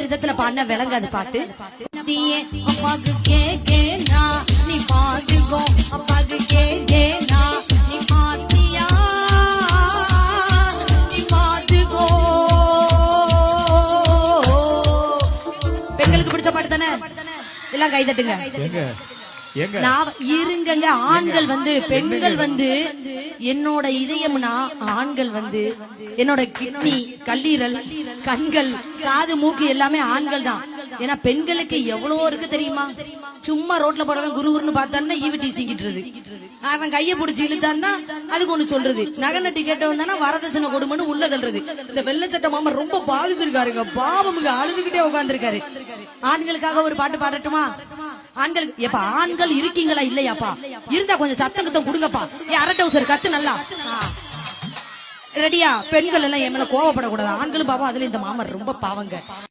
இடத்துல பாடின விளங்காது பாட்டு. அப்பாக்கு கேக்கேனா நீ. பாட்டுக்கோ அப்பாக்கு கேக்கேனா நீ. பாத்தியா? நீ பாத்துக்கோ பெண்களுக்கு பிடிச்ச பாட்டு தானே? எல்லாம் கை இருங்கங்க. ஆண்கள் வந்து பெண்கள் வந்து என்னோட இதயம்னா ஆண்கள் வந்து என்னோட கிட்னி கல்லீரல் கண்கள் காது மூக்கு எல்லாமே ஆண்கள் தான். ஏன்னா பெண்களுக்கு எவ்வளவோ இருக்கு தெரியுமா? சும்மா ரோட்ல போறவன் குருகுருன்னு பார்த்தான்னா ஈவிட்டி சீக்கிட்டுறது அவன் கையை பிடிச்சி இழுத்தான்னா அதுக்கு ஒண்ணு சொல்றது. நகை நட்டி கேட்ட வந்தானா வரதட்சணை கொடுமன்னு உள்ள தள்ளுறது. இந்த வெள்ளச்சட்ட மாமா ரொம்ப பாதிச்சிருக்காருங்க. பாவமுங்க அழுதுகிட்டே உட்கார்ந்திருக்காரு. ஆண்களுக்காக ஒரு பாட்டு பாடட்டுமா? ஆண்கள் எப்ப ஆண்கள் இருக்கீங்களா இல்லையாப்பா? இருந்தா கொஞ்சம் சத்தம் கத்தம் கொடுங்கப்பா. ஏ அரட்டை கத்து நல்லா. ரெடியா? பெண்கள் எல்லாம் என் மேல கோவப்படக்கூடாது. ஆண்களும் பாவம் அதுல இந்த மாமர் ரொம்ப பாவங்க.